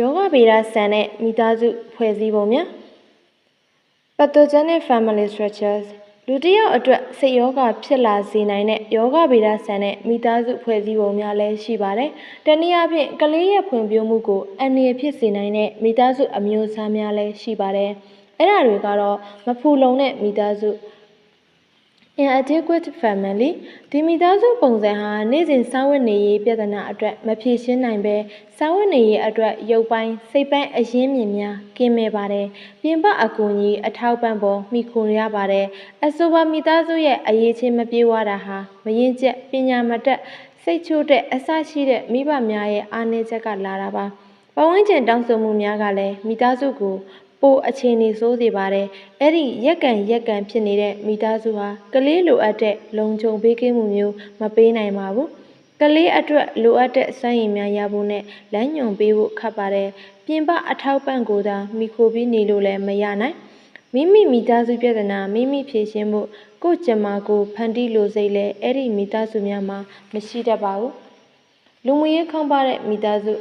ယောဂဗေဒဆန်တဲ့မိသားစုဖွဲ့စည်းပုံများ Pathogenic family structures လူတစ်ယောက်အတွက်စိတ်ယောဂဖြစ်လာစေနိုင်တဲ့ယောဂဗေဒဆန်တဲ့မိသားစုဖွဲ့စည်းပုံများလည်းရှိပါတယ်။တနည်းအားဖြင့်ကလေးရဲ့ဖွံ့ဖြိုးမှုကိုအန္တရာယ်ဖြစ်စေနိုင်တဲ့မိသားစုအမျိုးအစားများလည်းရှိပါတယ်။အဲ့ဒါတွေကတော့မဖူလုံတဲ့မိသားစု inadequate family ဒီမိသားစုပုံစံဟာနေ့စဉ်စာဝတ်နေရေးပြဿနာအတွက်မဖြေရှင်းနိုင်ပဲစာဝတ်နေရေးအတွက်ရုပ်ပိုင်းစိတ်ပိုင်းအရင်းမြစ်များကင်းမဲ့ပါတယ်ပြင်ပအကူအညီအထောက်ပံ့ပေါ်မိခိုရပါတယ်အဆိုပါမိသားစုရဲ့အရေးချင်းမပြေဝတာဟာမရင်ကျက်ပညာမတတ်စိတ်ချို့တဲ့အဆရှိတဲ့မိဘများရဲ့အားနည်းချက်ကလာတာပါပဝန်းကျင်တောင်းဆိုမှုများကလည်းမိသားစုကို ပိုအခြေအနေဆိုးစေပါတယ်။အဲ့ဒီရက်ကန်ရက်ကန်ဖြစ်နေတဲ့မိသားစုဟာကလေးလိုအပ်တဲ့လုံခြုံပေးကင်းမှုမျိုးမပေးနိုင်ပါဘူး။ကလေးအတွက်လိုအပ်တဲ့စွမ်းရည်များရဖို့နဲ့လမ်းညွှန်ပေးဖို့ခက်ပါတယ်။ပြင်ပအထောက်ပံ့ကိုသာမိခိုပြီးနေလို့လည်းမရနိုင်။မိမိမိသားစုပြဿနာမိမိဖြေရှင်းဖို့ကိုယ့်ကြမ္မာကိုဖန်တီးလိုစိတ်လဲအဲ့ဒီမိသားစုများမှာမရှိတတ်ပါဘူး။လူမှုရေးခေါင်းပါတဲ့မိသားစု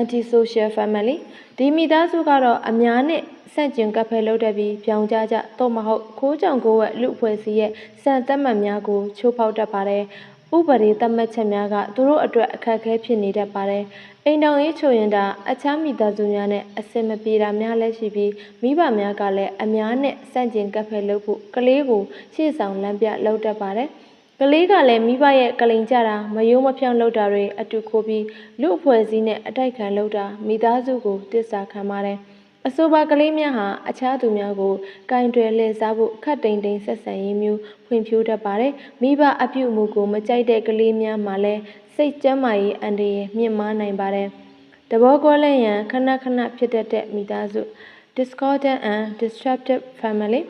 anti-social family ဒီမိသားစုကတော့အများနဲ့ဆန့်ကျင်ကပ်ဖဲလုပ်တတ်ပြီးပြောင်ကြကြတော့မဟုတ်ခိုးကြောင်ကိုဝက်လူအဖွဲ့အစည်းရဲ့စံသက်မှတ်များကိုချိုးဖောက်တတ်ပါတယ်ဥပဒေသတ်မှတ်ချက်များကသူတို့အတွက်အခက်အခဲဖြစ်နေတတ်ပါတယ်အိမ်တော်ရေးချိုရင်တာအခြားမိသားစုများနဲ့အဆင်မပြေတာများလည်းရှိပြီးမိဘများကလည်းအများနဲ့ဆန့်ကျင်ကပ်ဖဲလုပ်ဖို့ကလေးကိုရှေ့ဆောင်လမ်းပြလုပ်တတ်ပါတယ် ကလေးကလည်းမိဘရဲ့ကလိန်ကြတာမယိုးမဖြောင်းလုပ်တာတွေအတူခိုးပြီးလူအဖွဲ့အစည်းနဲ့အတိုက်ခံလုပ်တာမိသားစုကိုတစ္ဆာခံပါတယ်အဆိုပါကလေးများဟာအခြားသူများကိုကင်တွယ်လှည့်စားဖို့ခတ်တိမ်တိမ်ဆက်ဆံရေးမျိုးဖွံ့ဖြိုးတတ်ပါတယ်မိဘအပြုအမူကိုမကြိုက်တဲ့ကလေးများမှာလည်းစိတ်ကျန်းမာရေးအန္တရာယ်မြင့်မားနိုင်ပါတယ်တဘောကွဲလန့်ရန်ခဏခဏဖြစ်တတ်တဲ့မိသားစု discordant and disruptive family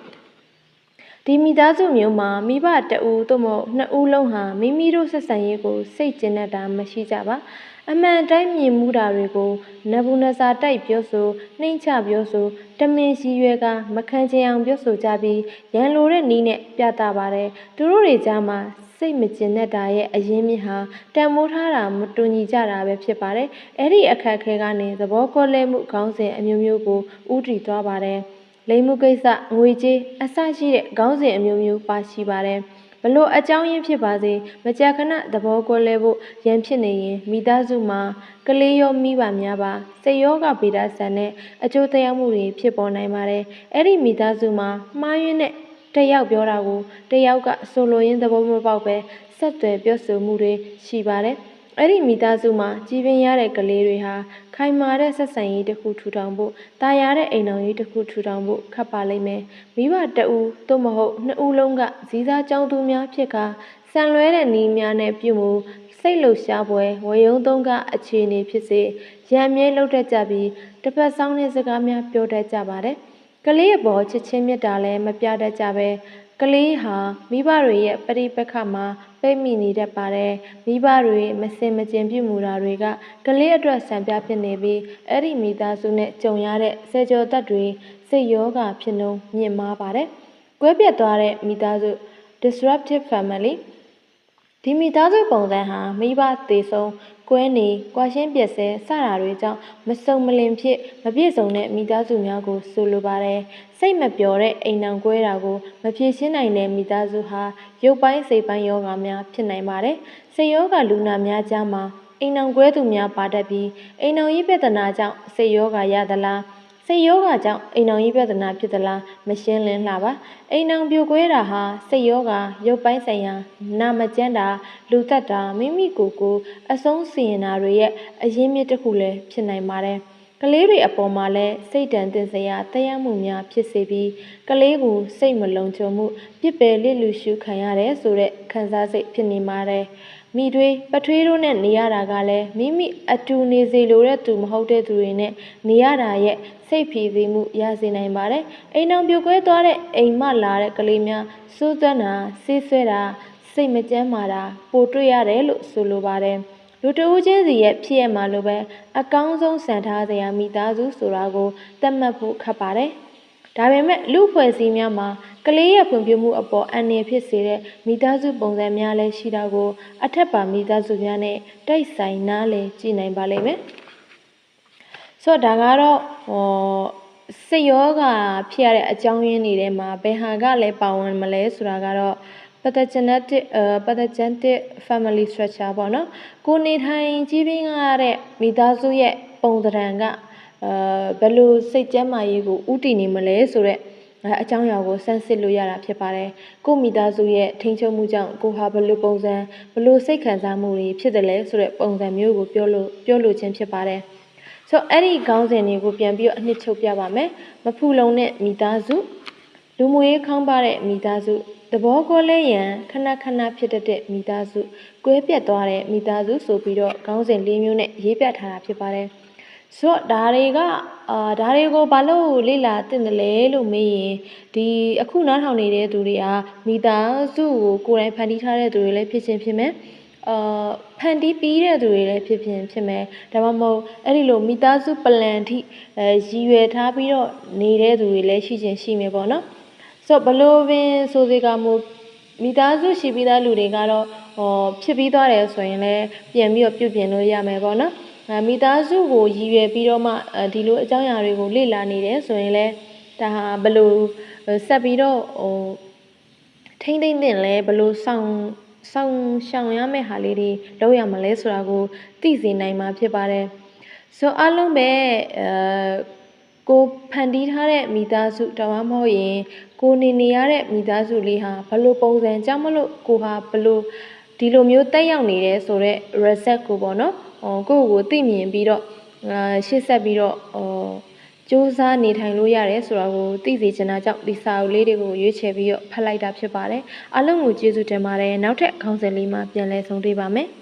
ဒီမိသားစုမျိုးမှာမိဘတအူသို့မဟုတ်နှစ်ဦးလုံးဟာမိမိတို့ဆက်ဆံရေးကိုစိတ်ကျဉ်တတ်တာမရှိကြပါအမှန်တိုင်းမြင်မှုတာတွေကိုနဘူးနစာတိုက်ပြောဆိုနှိမ့်ချပြောဆိုတမင်ရှိရွယ်ကမခံချင်အောင်ပြောဆိုကြပြီးရန်လိုတဲ့နီးနဲ့ပြသပါတယ်သူတို့တွေကြားမှာစိတ်မကျင်တတ်တာရဲ့အရင်းမြစ်ဟာတန်မိုးထားတာမတူညီကြတာပဲဖြစ်ပါတယ်အဲ့ဒီအခက်အခဲကနေသဘောကောလဲမှုခေါင်းစဉ်အမျိုးမျိုးကိုဥတည်သွားပါတယ် လိမ်မှုကိစ္စငွေကြေးအစရှိတဲ့ခေါင်းစဉ်အမျိုးမျိုးပါရှိပါတယ်ဘလို့အကြောင်းရင်းဖြစ်ပါစေမကြာခဏသဘောကွဲလဲဖို့ရန်ဖြစ်နေရင်မိသားစုမှာကလေးရောမိဘများပါစိတ်ရောဂါဗေဒဆန်တဲ့အကျိုးသက်ရောက်မှုတွေဖြစ်ပေါ်နိုင်ပါတယ်အဲ့ဒီမိသားစုမှာမှားယွင်းတဲ့တယောက်ပြောတာကိုတယောက်ကဆိုလိုရင်းသဘောမပေါက်ပဲဆက်သွယ်ပြောဆိုမှုတွေရှိပါတယ် အဲ့ဒီမိသားစုမှာကြီးပင်ရတဲ့ကလေးတွေဟာခိုင်မာတဲ့ဆက်ဆံရေးတစ်ခုထူထောင်ဖို့တာယာတဲ့အိမ်တော်ရေးတစ်ခုထူထောင်ဖို့ခက်ပါလိမ့်မယ်မိဘတအူသို့မဟုတ်နှစ်ဦးလုံးကဇီးစားကြောင်းသူများဖြစ်ကဆံလွဲတဲ့နီးများနဲ့ပြုမှုစိတ်လှုပ်ရှားပွဲဝေယုံသုံးကအခြေအနေဖြစ်စေရံမြဲလှုပ်တတ်ကြပြီးတစ်ဖက်ဆောင်တဲ့စကားများပြောတတ်ကြပါတယ်ကလေးရဲ့ပေါ်ချစ်ချင်းမြတ်တာလည်းမပြတတ်ကြပဲ ကလေးဟာမိဘတွေရဲ့ပရိပက္ခမှာပိတ်မိနေတတ်ပါတယ်မိဘတွေမစင်မကျင်ပြုမှုတာတွေကကလေးအတွက်ဆံပြဖြစ်နေပြီးအဲ့ဒီမိသားစုနဲ့ကြုံရတဲ့ဆယ်ကျော်သက်တွေစိတ်ယောဂဖြစ်နှုံမြင့်မားပါတယ်ကွဲပြတ်သွားတဲ့မိသားစု disruptive family ဒီမိသားစုပုံစံဟာမိဘသေးဆုံး ကွဲနေကွာရှင်းပြက်ဆဲစတာတွေကြောင့်မစုံမလင်ဖြစ်မပြည့်စုံတဲ့မိသားစုများကိုဆိုလိုပါတယ်စိတ်မပျော်တဲ့အိမ်အောင်ကွဲတာကိုမဖြေရှင်းနိုင်တဲ့မိသားစုဟာရုပ်ပိုင်းစိတ်ပိုင်းယောဂများဖြစ်နိုင်ပါတယ်စိတ်ယောဂလူနာများကြားမှာအိမ်အောင်ကွဲသူများပါတတ်ပြီးအိမ်အောင်ရေးပြဿနာကြောင့်စိတ်ယောဂရသလား စိတ်ယောဂကြောင့်အိမ်အောင်ကြီးပြဿနာဖြစ်သလားမရှင်းလင်းလှပါအိမ်အောင်ပြိုကွဲတာဟာစိတ်ယောဂရုပ်ပိုင်းဆိုင်ရာနာမကျန်းတာလူသက်တာမိမိကိုယ်ကိုအဆုံးစီရင်တာတွေရဲ့အရင်းမြစ်တစ်ခုလည်းဖြစ်နိုင်ပါတယ်ကလေးတွေအပေါ်မှာလည်းစိတ်တန်တင်စရာတရားမှုများဖြစ်စေပြီးကလေးကိုစိတ်မလုံခြုံမှုပြစ်ပယ်လစ်လူရှုခံရတယ်ဆိုတဲ့ခံစားစိတ်ဖြစ်နေပါတယ် မိတွေပထွေးတို့နဲ့နေရတာကလည်းမိမိအတူနေစေလိုတဲ့သူမဟုတ်တဲ့သူတွေနဲ့နေရတာရဲ့စိတ်ဖြီစေမှုရစေနိုင်ပါတယ်။အိမ်အောင်ပြိုကွဲသွားတဲ့အိမ်မလာတဲ့ကလေးများစိုးသွမ်းတာဆေးဆွဲတာစိတ်မကြမ်းမာတာပိုတွေ့ရတယ်လို့ဆိုလိုပါတယ်။လူတဦးချင်းစီရဲ့ဖြစ်ရမှာလို့ပဲအကောင်းဆုံးစံထားစရာမိသားစုဆိုတာကိုသတ်မှတ်ဖို့ခက်ပါတယ်။ ဒါပေမဲ့လူဖွဲ့စည်းများမှာကလေးရဲ့ဖွံ့ဖြိုးမှုအပေါ်အန္တရာယ်ဖြစ်စေတဲ့မိသားစုပုံစံများလည်းရှိတာကို အထက်ပါမိသားစုများနဲ့တိုက်ဆိုင်နားလည်ကြည့်နိုင်ပါလိမ့်မယ်။ဆိုတော့ဒါကတော့ဟောစိတ်ယောဂဖြစ်ရတဲ့အကြောင်းရင်းတွေထဲမှာဘယ်ဟာကလည်းပါဝင်မလဲဆိုတာကတော့ pathogenetic အဲ pathogenetic family structure ပေါ့နော်ကိုနေထိုင်ကြီးပြင်းရတဲ့မိသားစုရဲ့ပုံသဏ္ဍာန်က အဲဘယ်လိုစိတ်ကျန်းမာရေးကိုဥတည်နေမလဲဆိုတော့အဲအကြောင်းအရာကိုစမ်းစစ်လို့ရတာဖြစ်ပါတယ်ကိုမိသားစုရဲ့ထိန်းချုပ်မှုကြောင့်ကိုဟာဘယ်လိုပုံစံဘယ်လိုစိတ်ခံစားမှုတွေဖြစ်တယ်လဲဆိုတဲ့ပုံစံမျိုးကိုပြောလို့ပြောလို့ခြင်းဖြစ်ပါတယ်ဆိုတော့အဲ့ဒီခေါင်းစဉ်တွေကိုပြန်ပြီးတော့အနှစ်ချုပ်ပြပါမယ်မဖူလုံတဲ့မိသားစုလူမှုရေးခေါင်းပါတဲ့မိသားစုသဘောကိုလဲရန်ခဏခဏဖြစ်တတ်တဲ့မိသားစုကွဲပြတ်သွားတဲ့မိသားစုဆိုပြီးတော့ခေါင်းစဉ်၄မျိုးနဲ့ရေးပြထားတာဖြစ်ပါတယ်။ ဆိုတော့ဒါတွေကအာဒါတွေကိုဘာလို့လေ့လာတင်တယ်လဲလို့မေးရင်ဒီအခုနားထောင်နေတဲ့သူတွေကမိသားစုကိုကိုယ်တိုင်ဖန်တီးထားတဲ့သူတွေလည်းဖြစ်ချင်းဖြစ်မယ်။အာဖန်တီးပြီးတဲ့သူတွေလည်းဖြစ်ဖြစ်ဖြစ်မယ်ဒါမှမဟုတ်အဲ့ဒီလိုမိသားစုပလန်ထိအဲရည်ရွယ်ထားပြီးတော့နေတဲ့သူတွေလည်းရှိချင်းရှိမယ်ပေါ့နော်ဆိုတော့ဘလို့ပင်ဆိုစေကမူမိသားစုရှိပြီးသားလူတွေကတော့ဟောဖြစ်ပြီးသွားတယ်ဆိုရင်လည်းပြန်ပြီးတော့ပြုပြင်လို့ရမယ်ပေါ့နော်အဲ မိသားစုကိုရည်ရွယ်ပြီးတော့မှအဲဒီလိုအကြောင်းအရာတွေကိုလေ့လာနေတယ်ဆိုရင်လည်းဒါဟာဘလို့ဆက်ပြီးတော့ဟိုထိမ့်သိမ့်တင်လဲဘလို့ဆောင်ဆောင်ရှောင်ရမယ့်ဟာလေးတွေလုပ်ရမလဲဆိုတာကိုသိစေနိုင်မှာဖြစ်ပါတယ်ဆိုအလုံးပဲအဲကိုဖန်တီးထားတဲ့မိသားစုတောင်မှမဟုတ်ရင်ကိုနေနေရတဲ့မိသားစုလေးဟာဘလို့ပုံစံကြောင့်မလို့ကိုဟာဘလို့ဒီလိုမျိုးတက်ရောက်နေတယ်ဆိုတော့ reset ကိုပေါ့နော်ဟော ကိုယ့်ကိုသိမြင်ပြီးတော့အာရှေ့ဆက်ပြီးတော့ဟောစူးစမ်းနေထိုင်လို့ရတယ်ဆိုတာကိုသိစေချင်တာကြောင့်ဒီစာအုပ်လေးတွေကိုရွေးချယ်ပြီးတော့ဖတ်လိုက်တာဖြစ်ပါတယ်။အားလုံးကိုကျေးဇူးတင်ပါတယ်။နောက်ထပ်ခေါင်းစဉ်လေးမှာပြန်လည်ဆုံတွေ့ပါမယ်။